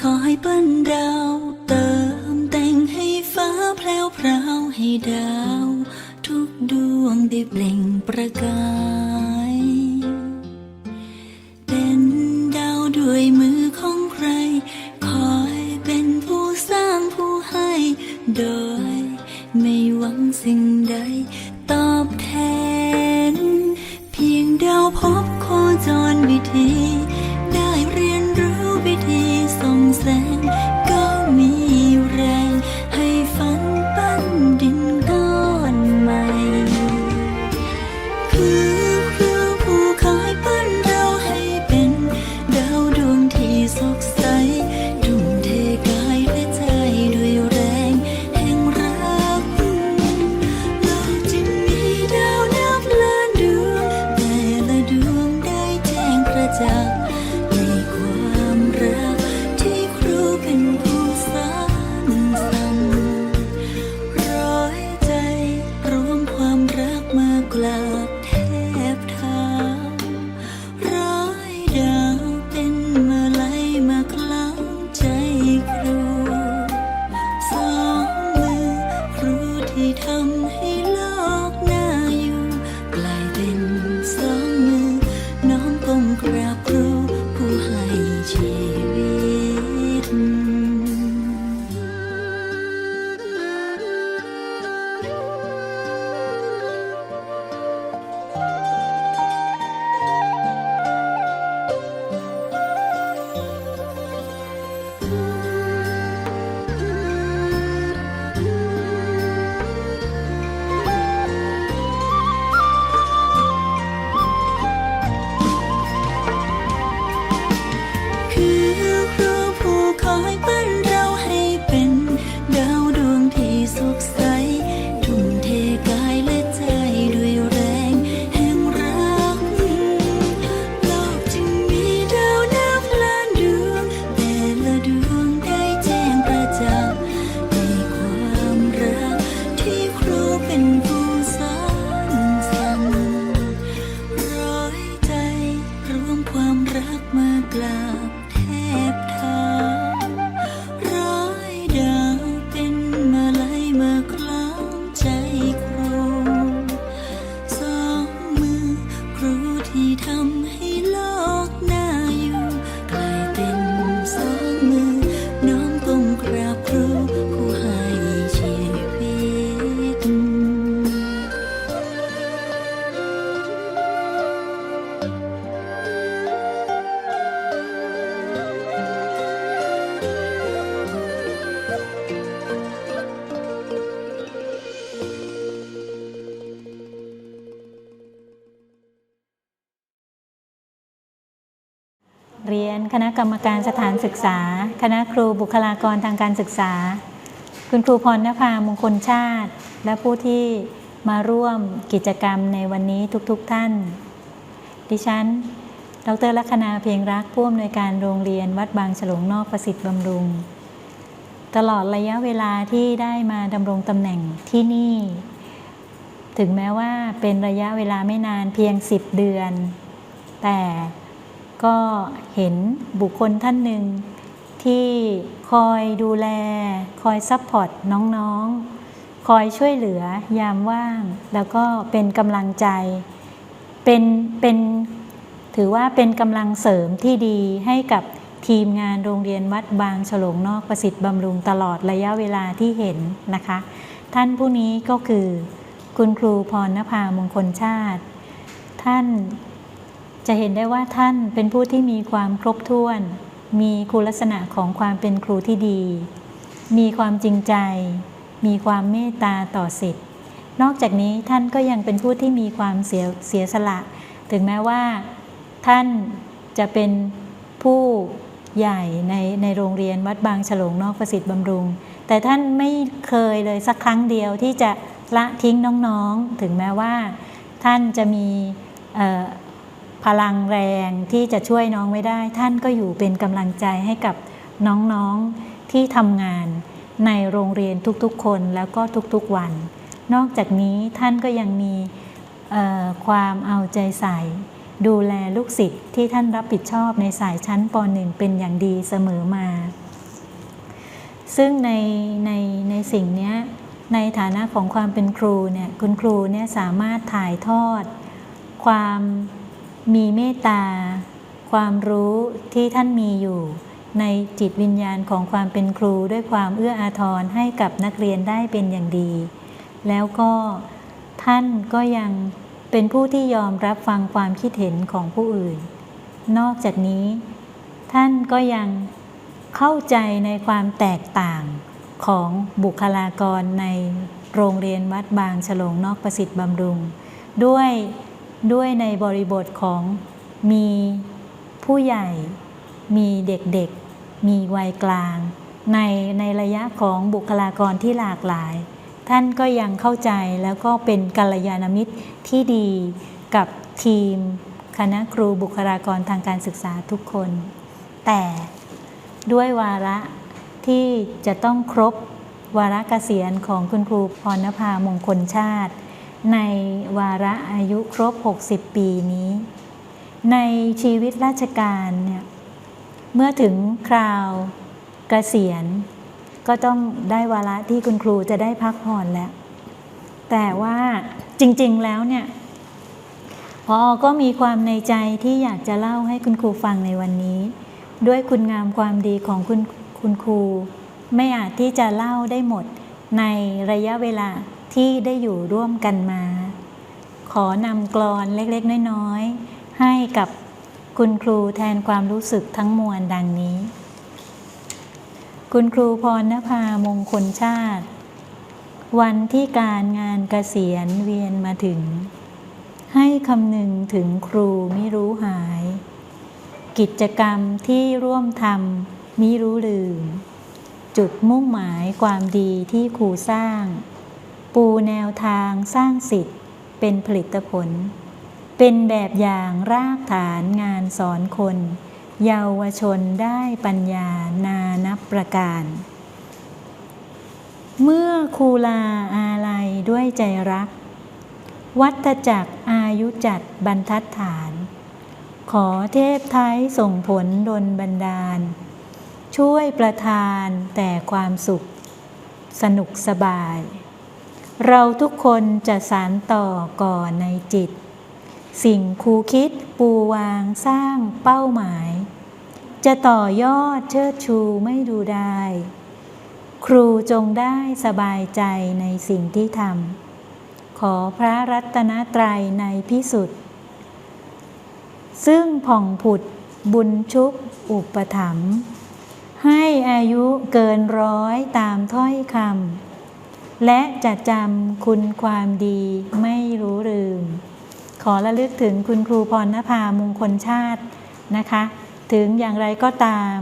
คอยเปิ้นดาวเติมแต่งให้ฟ้าแพลวพราวให้ดาว ทุกดวงได้เปล่งประกาย เป็นดาวด้วยมือของใคร คอยเป็นผู้สร้างผู้ให้ โดยไม่หวังสิ่งใดตอบแทน เพียงดาวพบโคจรวิธี ศึกษา คณะครูบุคลากรทางการศึกษา คุณครูพรณภามงคลชาติ และผู้ที่มาร่วมกิจกรรมในวันนี้ทุกๆทท่าน ดิฉัน ดรลัคนาเพียงรักผู้อำนวยการโรงเรียนวัดบางฉลงนอกประสิทธิ์บำรุง ตลอดระยะเวลาที่ได้มาดำรงตำแหน่งที่นี่ ถึงแม้ว่าเป็นระยะเวลาไม่นานเพียง 10 เดือน แต่ ก็เห็นบุคคลท่านหนึ่งที่คอยดูแล คอยซัพพอร์ตน้องๆ คอยช่วยเหลือยามว่าง แล้วก็เป็นกำลังใจ เป็นเป็นถือว่าเป็นกำลังเสริมที่ดีให้กับทีมงานโรงเรียนวัดบางฉลงนอกประสิทธิ์บำรุงตลอดระยะเวลาที่เห็นนะคะ ท่านผู้นี้ก็คือ คุณครูพรณภามงคลชาติ ท่าน จะเห็นได้ว่าท่านเป็นผู้ที่มีความครบถ้วน มีคุณลักษณะของความเป็นครูที่ดี มีความจริงใจ มีความเมตตาต่อสิทธิ์ นอกจากนี้ท่านก็ยังเป็นผู้ที่มีความเสียเสียสละ ถึงแม้ว่าท่านจะเป็นผู้ใหญ่ในในโรงเรียนวัดบางฉลงนอกประสิทธิ์บำรุง แต่ท่านไม่เคยเลยสักครั้งเดียวที่จะละทิ้งน้องๆ ถึงแม้ว่า ท่านจะมีอ พลังแรงที่จะช่วยน้องไม่ได้ ท่านก็อยู่เป็นกำลังใจให้กับน้องๆที่ทำงานในโรงเรียนทุกๆ คนแล้วก็ทุกๆวัน นอกจากนี้ท่านก็ยังมีความเอาใจใส่ ดูแลลูกศิษย์ที่ท่านรับผิดชอบในสายชั้นป .1 เป็นอย่างดีเสมอมา ซึ่งในในในสิ่งนี้ในฐานะของความเป็นครูเนี่ยคุณครูเนี่ยสามารถถ่ายทอด ความ มีเมตตา ความรู้ที่ท่านมีอยู่ ในจิตวิญญาณของความเป็นครูด้วยความเอื้ออาทรให้กับนักเรียนได้เป็นอย่างดี แล้วก็ท่านก็ยังเป็นผู้ที่ยอมรับฟังความคิดเห็นของผู้อื่น นอกจากนี้ ท่านก็ยังเข้าใจในความแตกต่างของบุคลากรในโรงเรียนวัดบางฉลงนอกประสิทธิ์บำรุง ด้วย ด้วยในบริบทของมีผู้ใหญ่ มีเด็กๆ มีวัยกลาง ในในระยะของบุคลากรที่หลากหลาย ท่านก็ยังเข้าใจแล้วก็เป็นกัลยาณมิตรที่ดีกับทีม คณะครูบุคลากรทางการศึกษาทุกคน แต่ด้วยวาระที่จะต้องครบวาระเกษียณของคุณครูพรณภามงคลชาติ ในวาระอายุครบ 60 ปีนี้ ในชีวิตราชการเนี่ยเมื่อถึงคราวเกษียณ ก็ต้องได้วาระที่คุณครูจะได้พักผ่อนแล้ว แต่ว่าจริงๆแล้วเนี่ยพอก็มีความในใจที่อยากจะเล่าให้คุณครูฟังในวันนี้ ด้วยคุณงามความดีของคุณคุณครู ไม่อาจที่จะเล่าได้หมดในระยะเวลา ที่ได้อยู่ร่วมกันมา ขอนำกรอนเล็กๆ น้อยๆ ให้กับคุณครูแทนความรู้สึกทั้งมวลดังนี้ คุณครูพรณภามงคลชาติ วันที่การงานเกษียณเวียนมาถึง ให้คำนึงถึงครูไมิรู้หาย กิจกรรมที่ร่วมทำมิรู้ลืม จุดมุ่งหมายความดีที่ครูสร้าง ปูแนวทางสร้างสิทธิ์ เป็นผลิตผล เป็นแบบอย่างรากฐานงานสอนคน เยาวชนได้ปัญญานานับประการ เมื่อครูลาอาลัยด้วยใจรัก วัตจักรอายุจัดบรรทัดฐาน ขอเทพไทยส่งผลดลบันดาล ช่วยประทานแต่ความสุข สนุกสบาย เราทุกคนจะสารต่อก่อนในจิต สิ่งครูคิดปูวางสร้างเป้าหมาย จะต่อยอดเชิดชูไม่ดูได้ ครูจงได้สบายใจในสิ่งที่ทำขอพระรัตนตรัยในพิสุทธิ์ซึ่งผ่องผุดบุญชุบอุปถัมภ์ให้อายุเกินร้อยตามถ้อยคำ และจะจำคุณความดีไม่รู้ลืม ขอระลึกถึงคุณครูพรณภามงคลชาตินะคะ ถึงอย่างไรก็ตาม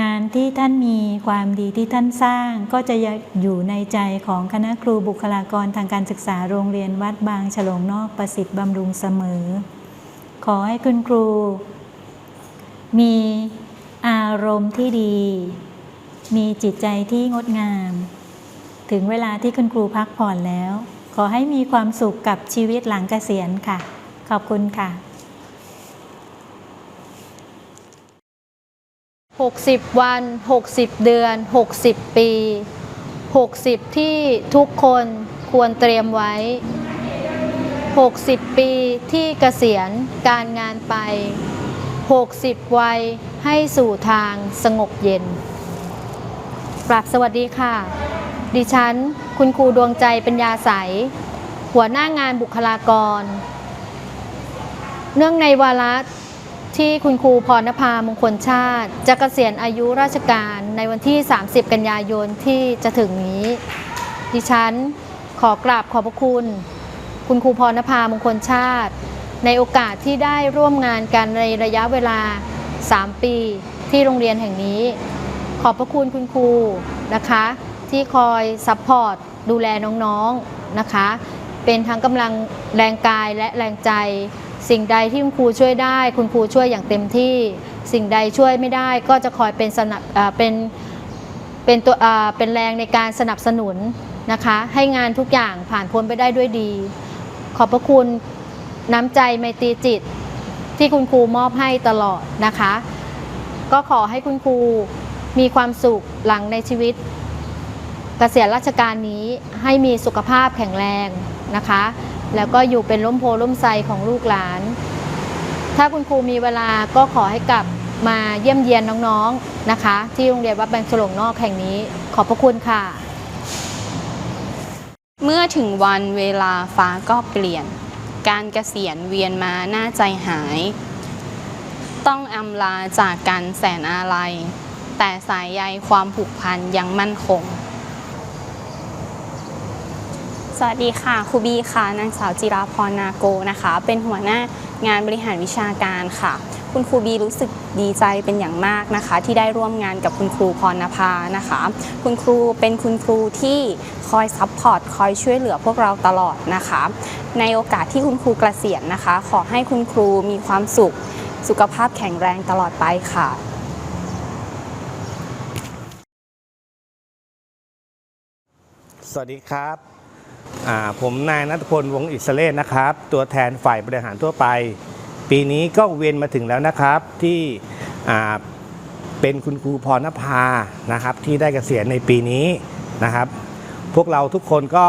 งานที่ท่านมีความดีที่ท่านสร้างก็จะอยู่ในใจของคณะครูบุคลากรทางการศึกษาโรงเรียนวัดบางฉลงนอกประสิทธิ์บำรุงเสมอ ขอให้คุณครู มีอารมณ์ที่ดี มีจิตใจที่งดงาม ถึงเวลาที่คุณครูพักผ่อนแล้ว ขอให้มีความสุขกับชีวิตหลังเกษียณค่ะ ขอบคุณค่ะ 60 วัน 60 เดือน 60 ปี 60 ที่ทุกคนควรเตรียมไว้ 60 ปีที่เกษียณการงานไป 60 วัยให้สู่ทางสงบเย็น ปรับสวัสดีค่ะ ดิฉัน คุณครูดวงใจปัญญาใส หัวหน้างานบุคลากร เนื่องในวาระที่คุณครูพรณภามงคลชาติจะเกษียณอายุราชการในวันที่ 30 กันยายนที่จะถึงนี้ ดิฉันขอกราบขอบพระคุณ คุณครูพรณภามงคลชาติ ในโอกาสที่ได้ร่วมงานกันในระยะเวลา 3 ปีที่โรงเรียนแห่งนี้ ขอบพระคุณคุณครูนะคะ ที่คอยซัพพอร์ตดูแลน้องๆนะคะ เป็นทั้งกำลังแรงกายและแรงใจ สิ่งใดที่คุณครูช่วยได้ คุณครูช่วยอย่างเต็มที่ สิ่งใดช่วยไม่ได้ก็จะคอยเป็นสนับเป็นเป็นตัวเป็นแรงในการสนับสนุนนะคะ ให้งานทุกอย่างผ่านพ้นไปได้ด้วยดี ขอบพระคุณน้ำใจไมตรีจิตที่คุณครูมอบให้ตลอดนะคะ ก็ขอให้คุณครูมีความสุขหลังในชีวิต เกษียณราชการนี้ให้มีสุขภาพแข็งแรงนะคะ แล้วก็อยู่เป็นร่มโพล่มไทรของลูกหลาน ถ้าคุณครูมีเวลาก็ขอให้กลับมาเยี่ยมเยียนน้องๆนะคะ ที่โรงเรียนวัดแบงฉลงนอกแห่งนี้ ขอบพระคุณค่ะ เมื่อถึงวันเวลาฟ้าก็เปลี่ยน การเกษียณเวียนมาหน้าใจหาย ต้องอำลาจากกันแสนอาลัยแต่สายใยความผูกพันยังมั่นคง สวัสดีค่ะครูบีค่ะนางสาวจิราพรนาโกนะคะ เป็นหัวหน้างานบริหารวิชาการค่ะ คุณครูบีรู้สึกดีใจเป็นอย่างมากนะคะ ที่ได้ร่วมงานกับคุณครูพรณภานะคะ คุณครูเป็นคุณครูที่คอยซัพพอร์ตคอยช่วยเหลือพวกเราตลอดนะคะ ในโอกาสที่คุณครูเกษียณนะคะ ขอให้คุณครูมีความสุข สุขภาพแข็งแรงตลอดไปค่ะสวัสดีครับ ผมนายนัทพลวงศ์อิสรเลศนะครับ ตัวแทนฝ่ายบริหารทั่วไป ปีนี้ก็เวียนมาถึงแล้วนะครับที่เป็นคุณครูพรณภานะครับ ที่ได้เกษียณในปีนี้นะครับ พวกเราทุกคนก็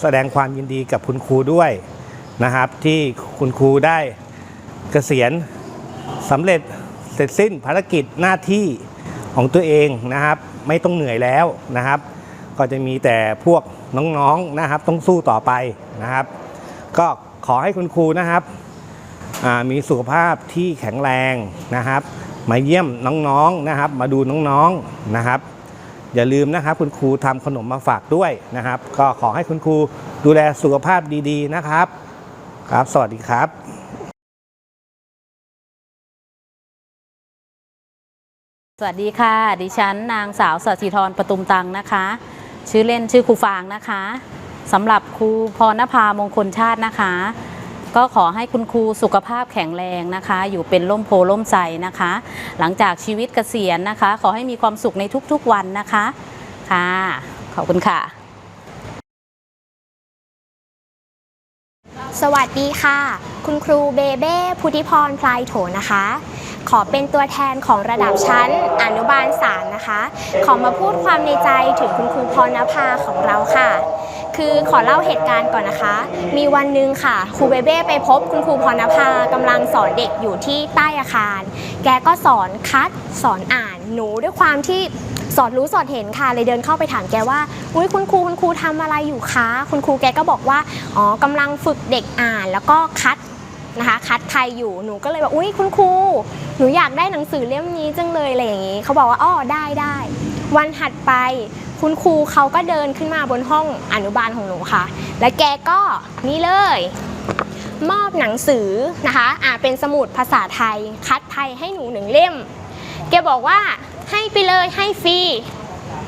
แสดงความยินดีกับคุณครูด้วยนะครับ ที่คุณครูได้เกษียณสำเร็จเสร็จสิ้นภารกิจหน้าที่ของตัวเองนะครับ ไม่ต้องเหนื่อยแล้วนะครับ ก็จะมีแต่พวกน้องๆนะครับ ต้องสู้ต่อไปนะครับ ก็ขอให้คุณครูนะครับมีสุขภาพที่แข็งแรงนะครับ มาเยี่ยมน้องๆนะครับ มาดูน้องๆนะครับ อย่าลืมนะครับ คุณครูทำขนมมาฝากด้วยนะครับ ก็ขอให้คุณครูดูแลสุขภาพดีๆนะครับ ครับ สวัสดีครับสวัสดีค่ะ ดิฉันนางสาวสัชิธรประตุมตังนะคะ ชื่อเล่นชื่อครูฟางนะคะสำหรับครูพรณภามงคลชาตินะคะ ก็ขอให้คุณครูสุขภาพแข็งแรงนะคะ อยู่เป็นร่มโพล่มใสนะคะ หลังจากชีวิตเกษียณนะคะ ขอให้มีความสุขในทุกๆวันนะคะค่ะขอบคุณค่ะสวัสดีค่ะ คุณครูเบเบ้พุทธิพรพลายโถนะคะ ขอเป็นตัวแทนของระดับชั้นอนุบาลสามนะคะ ขอมาพูดความในใจถึงคุณครูพรณภาของเราค่ะ คือขอเล่าเหตุการณ์ก่อนนะคะ มีวันหนึ่งค่ะครูเบเบ้ไปพบคุณครูพรณภากำลังสอนเด็กอยู่ที่ใต้อาคาร แกก็สอนคัดสอนอ่านหนูด้วยความที่สอดรู้สอดเห็นค่ะเลยเดินเข้าไปถามแกว่าอุ้ยคุณครูคุณครูทำอะไรอยู่คะคุณครูแกก็บอกว่าอ๋อกำลังฝึกเด็กอ่าน แล้วก็คัด นะคะ คัดไทยอยู่หนูก็เลยแบอกอุ้ยคุณครูหนูอยากได้หนังสือเล่มนี้จังเลยอะไรอย่างนี้เขาบอกว่าอ้อได้ได้วันถัดไปคุณครูเขาก็เดินขึ้นมาบนห้องอนุบาลของหนูค่ะ และแกก็นี่เลย มอบหนังสือนะคะอ่าเป็นสมุดภาษาไทย คัดไทยให้หนูหนึ่งเล่ม แกบอกว่าให้ไปเลยให้ฟรี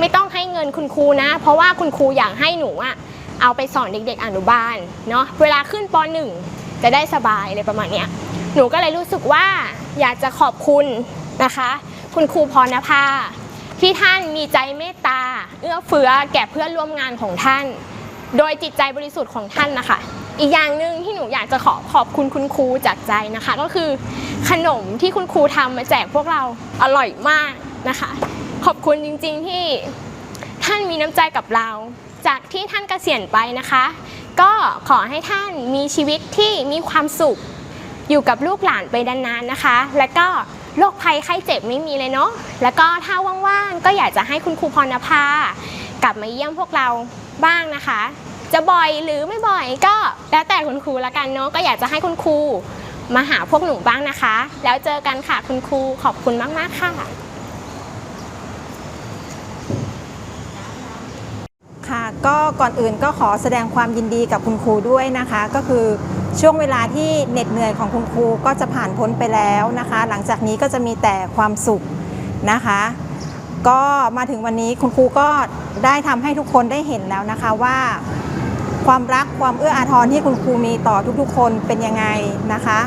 ไม่ต้องให้เงินคุณครูนะ เพราะว่าคุณครูอยากให้หนูอะเอาไปสอนเด็กๆอนุบาลเนาะเวลาขึ้นป .1 จะได้สบายอะไรประมาณเนี้ยหนูก็เลยรู้สึกว่าอยากจะขอบคุณนะคะ คุณครูพรณภาที่ท่านมีใจเมตตา เอื้อเฟื้อแก่เพื่อนร่วมงานของท่าน โดยจิตใจบริสุทธิ์ของท่านนะคะ อีกอย่างหนึ่งที่หนูอยากจะขอขอบคุณคุณครูจากใจนะคะ ก็คือขนมที่คุณครูทำมาแจกพวกเราอร่อยมากนะคะ ขอบคุณจริงๆที่ท่านมีน้ำใจกับเรา จากที่ท่านเกษียณไปนะคะ ก็ขอให้ท่านมีชีวิตที่มีความสุข อยู่กับลูกหลานไปนานๆนะคะ แล้วก็โรคภัยไข้เจ็บไม่มีเลยเนาะแล้วก็ถ้าว่างๆก็อยากจะให้คุณครูพรณภากลับมาเยี่ยมพวกเราบ้างนะคะ จะบ่อยหรือไม่บ่อยก็แล้วแต่คุณครูละกันเนาะก็อยากจะให้คุณครูมาหาพวกหนูบ้างนะคะ แล้วเจอกันค่ะคุณครูขอบคุณมากๆค่ะ ค่ะ ก็ก่อนอื่นก็ขอแสดงความยินดีกับคุณครูด้วยนะคะ ก็คือช่วงเวลาที่เหน็ดเหนื่อยของคุณครูก็จะผ่านพ้นไปแล้วนะคะ หลังจากนี้ก็จะมีแต่ความสุขนะคะ ก็มาถึงวันนี้คุณครูก็ได้ทำให้ทุกคนได้เห็นแล้วนะคะว่า ความรักความเอื้ออาทรที่คุณครูมีต่อทุกๆ คนเป็นยังไงนะคะ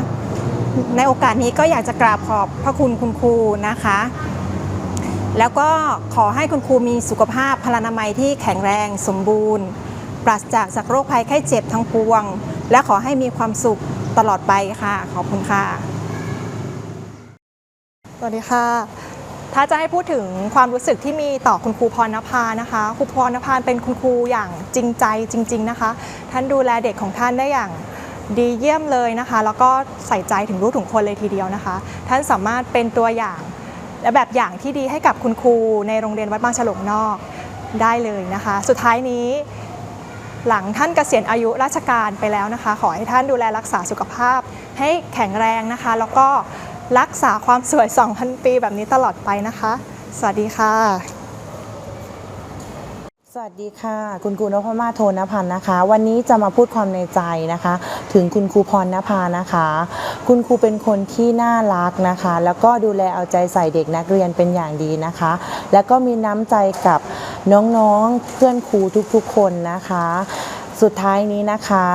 ในโอกาสนี้ก็อยากจะกราบขอบพระคุณคุณครูนะคะ แล้วก็ขอให้คุณครูมีสุขภาพพลานามัยที่แข็งแรงสมบูรณ์ ปราศจากจากโรคภัยไข้เจ็บทั้งปวง และขอให้มีความสุขตลอดไปค่ะ ขอบคุณค่ะ สวัสดีค่ะ ถ้าจะให้พูดถึงความรู้สึกที่มีต่อคุณครูพรณภานะคะครูพรณภาเป็นคุณครูอย่างจริงใจจริง ๆนะคะ ท่านดูแลเด็กของท่านได้อย่างดีเยี่ยมเลยนะคะ แล้วก็ใส่ใจถึงลูกถึงคนเลยทีเดียวนะคะ ท่านสามารถเป็นตัวอย่าง และแบบอย่างที่ดีให้กับคุณครูในโรงเรียนวัดบางฉลงนอกได้เลยนะคะ สุดท้ายนี้ หลังท่านเกษียณอายุราชการไปแล้วนะคะ ขอให้ท่านดูแลรักษาสุขภาพ ให้แข็งแรงนะคะ แล้วก็รักษาความสวย 2,000 ปีแบบนี้ตลอดไปนะคะ สวัสดีค่ะ สวัสดีค่ะ คุณครูนพมาศโทนพันธ์นะคะ วันนี้จะมาพูดความในใจนะคะ ถึงคุณครูพรณภานะคะ คุณครูเป็นคนที่น่ารักนะคะ แล้วก็ดูแลเอาใจใส่เด็กนักเรียนเป็นอย่างดีนะคะ แล้วก็มีน้ำใจกับน้องๆเพื่อนครูทุกๆคนนะคะ สุดท้ายนี้นะคะ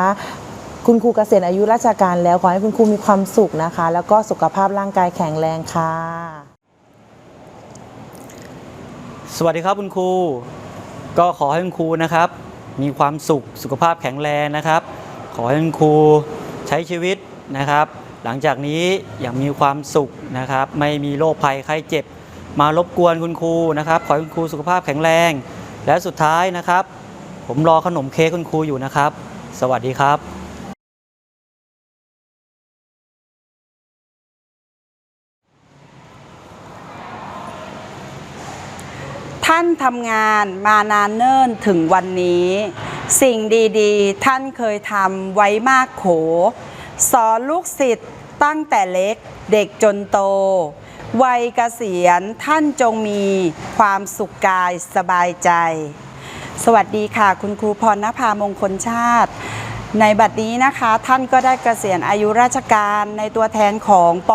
คุณครูเกษียณอายุราชการแล้วขอให้คุณครูมีความสุขนะคะ แล้วก็สุขภาพร่างกายแข็งแรงค่ะ สวัสดีครับคุณครู ก็ขอให้คุณครูนะครับ มีความสุขสุขภาพแข็งแรงนะครับ ขอให้คุณครูใช้ชีวิตนะครับ หลังจากนี้อย่างมีความสุขนะครับ ไม่มีโรคภัยไข้เจ็บ มารบกวนคุณครูนะครับ ขอให้คุณครูสุขภาพแข็งแรง และสุดท้ายนะครับ ผมรอขนมเค้กคุณครูอยู่นะครับ สวัสดีครับ ท่านทำงานมานานเนิ่นถึงวันนี้ สิ่งดีๆ ท่านเคยทำไว้มากโข สอนลูกศิษย์ตั้งแต่เล็กเด็กจนโต วัยเกษียณท่านจงมีความสุขกายสบายใจ สวัสดีค่ะ คุณครูพรณภามงคลชาติ ในบัดนี้นะคะท่านก็ได้เกษียณอายุราชการในตัวแทนของป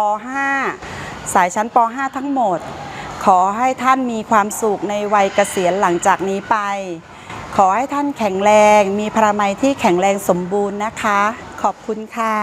.5 สายชั้นป .5 ทั้งหมด ขอให้ท่านมีความสุขในวัยเกษียณหลังจากนี้ไป ขอให้ท่านแข็งแรง มีพระมัยที่แข็งแรงสมบูรณ์นะคะ ขอบคุณค่ะ